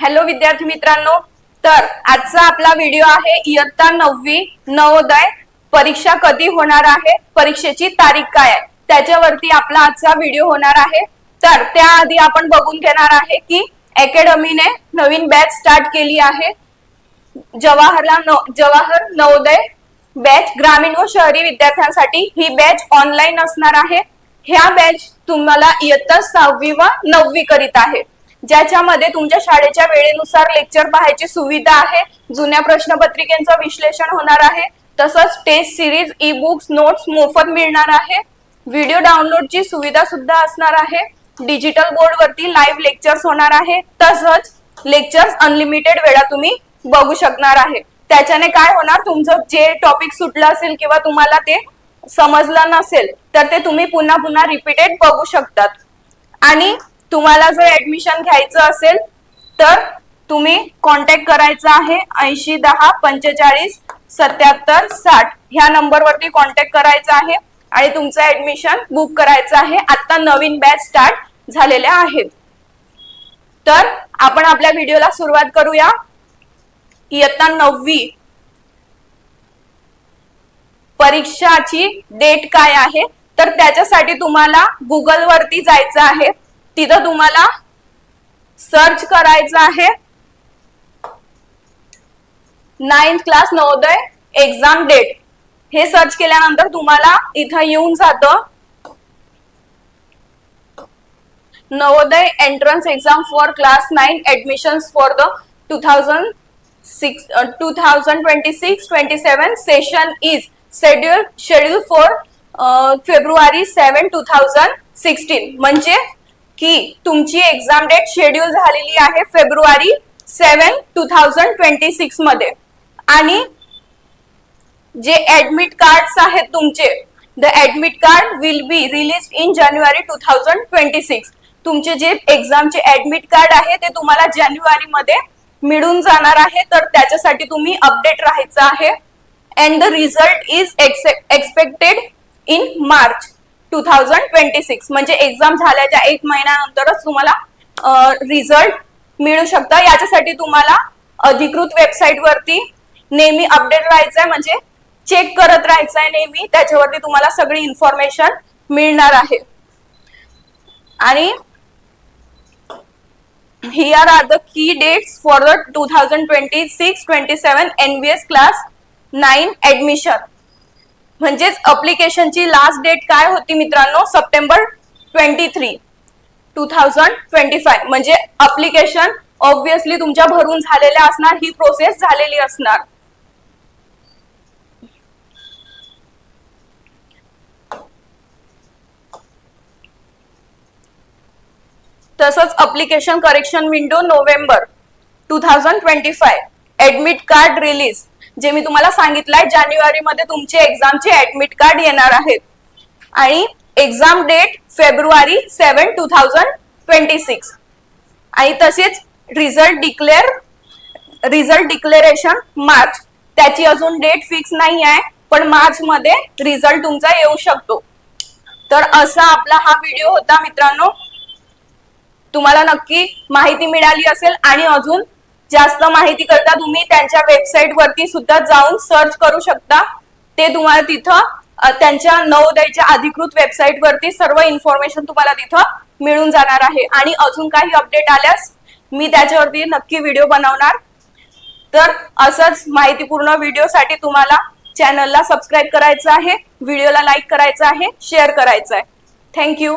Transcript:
Hello विद्यार्थी मित्रांनो तर आजचा आपला व्हिडिओ आहे इयत्ता नववी नवोदय. परीक्षा कधी होणार आहे? परीक्षेची तारीख काय आहे? त्याच्यावरती आपला आजचा व्हिडिओ होणार आहे. तर त्याआधी आपण बघून घेणार आहे की अकॅडमीने नवीन बॅच स्टार्ट केली आहे. जवाहरला नव- जवाहर नवोदय बॅच ग्रामीण व शहरी विद्यार्थ्यांसाठी ही बॅच ऑनलाईन असणार आहे. ह्या बॅच तुम्हाला इयत्ता सहावी व नववी करीत आहे. ज्याच्यामध्ये तुमच्या शाळेच्या वेळेनुसार लेक्चर पाहायची सुविधा आहे जुन्या प्रश्नपत्रिकेचं विश्लेषण होणार आहे तसंच test series e books notes मोफत मिळणार आहे व्हिडिओ डाउनलोडची सुविधा सुद्धा असणार आहे डिजिटल बोर्ड वरती लाईव्ह लेक्चर्स होणार आहे तसंच लेक्चर्स अनलिमिटेड वेळा तुम्ही बघू शकणार आहे. त्याच्याने काय होणार तुमचं जे टॉपिक सुटलं असेल किंवा तुम्हाला ते समजलं नसेल तर ते तुम्ही पुन्हा पुन्हा रिपीटेड बघू शकतात. आणि तुम्हाला जर ऍडमिशन घ्यायचं असेल तर तुम्ही कॉन्टॅक्ट करायचा आहे ऐंशी दहा पंचेचाळीस सत्याहत्तर साठ. ह्या नंबरवरती कॉन्टॅक्ट करायचा आहे आणि तुमचं ऍडमिशन बुक करायचं आहे. आता नवीन बॅच स्टार्ट झालेल्या आहेत. तर आपण आपल्या व्हिडिओला सुरुवात करूया. इयत्ता नववी. परीक्षाची डेट काय आहे? तर त्याच्यासाठी तुम्हाला गुगल वरती जायचं आहे. तिथं तुम्हाला सर्च करायचं आहे. Ninth class Navodaya exam date हे सर्च केल्यानंतर तुम्हाला इथं येऊन जातं. Navodaya entrance exam for class nine admissions for the two thousand six two thousand twenty six twenty seven session is schedule schedule for February seven two thousand sixteen म्हणजे की तुमची exam date schedule झालेली आहे फेब्रुवारी seven two thousand twenty सिक्समध्ये. आणि जे admit card आहेत तुमचे the admit card will be release in January two thousand twenty six तुमचे जे एक्झामचे ऍडमिट कार्ड आहे ते तुम्हाला जानेवारी मध्ये मिळून जाणार आहे तर त्याच्यासाठी तुम्ही अपडेट राहायचं आहे. And the result is expected in March two thousand twenty six म्हणजे एक्झाम झाल्याच्या एक महिन्यानंतरच तुम्हाला रिझल्ट मिळू शकतं. याच्यासाठी तुम्हाला अधिकृत वेबसाईट वरती नेहमी अपडेट राहायचंय म्हणजे चेक करत राहायचंय नेहमी. त्याच्यावरती तुम्हाला सगळी इन्फॉर्मेशन मिळणार आहे. आणि here are the key dates for the 2026-27 NBS class 9 admission. म्हणजेच अप्लिकेशनची लास्ट डेट काय होती मित्रांनो? September twenty three two thousand twenty five म्हणजे अप्लिकेशन ऑब्विसली तुमच्या भरून झालेल्या असणार ही प्रोसेस झालेली असणार. तसंच application correction window November two thousand twenty five admit card release जे मी तुम्हाला सांगितलंय जानेवारीमध्ये तुमचे एक्झामचे ऍडमिट कार्ड येणार आहेत. आणि exam date February seven two thousand twenty six आणि तसेच result declare result declaration March. त्याची अजून डेट फिक्स नाही आहे पण मार्च मध्ये रिझल्ट तुमचा येऊ शकतो. तर असा आपला हा व्हिडिओ होता मित्रांनो. तुम्हाला नक्की माहिती मिळाली असेल आणि अजून जास्त माहिती करता तुम्ही त्यांच्या वेबसाईट वरती सुद्धा जाऊन सर्च करू शकता. ते तुम्हाला तिथं त्यांच्या नवोदयच्या अधिकृत वेबसाईट वरती सर्व इन्फॉर्मेशन तुम्हाला तिथं मिळून जाणार आहे. आणि अजून काही अपडेट आल्यास मी त्याच्यावरती नक्की व्हिडिओ बनवणार. तर असंच माहितीपूर्ण व्हिडिओसाठी तुम्हाला चॅनलला सबस्क्राईब करायचं आहे व्हिडिओला लाईक करायचं आहे शेअर करायचं आहे. थँक्यू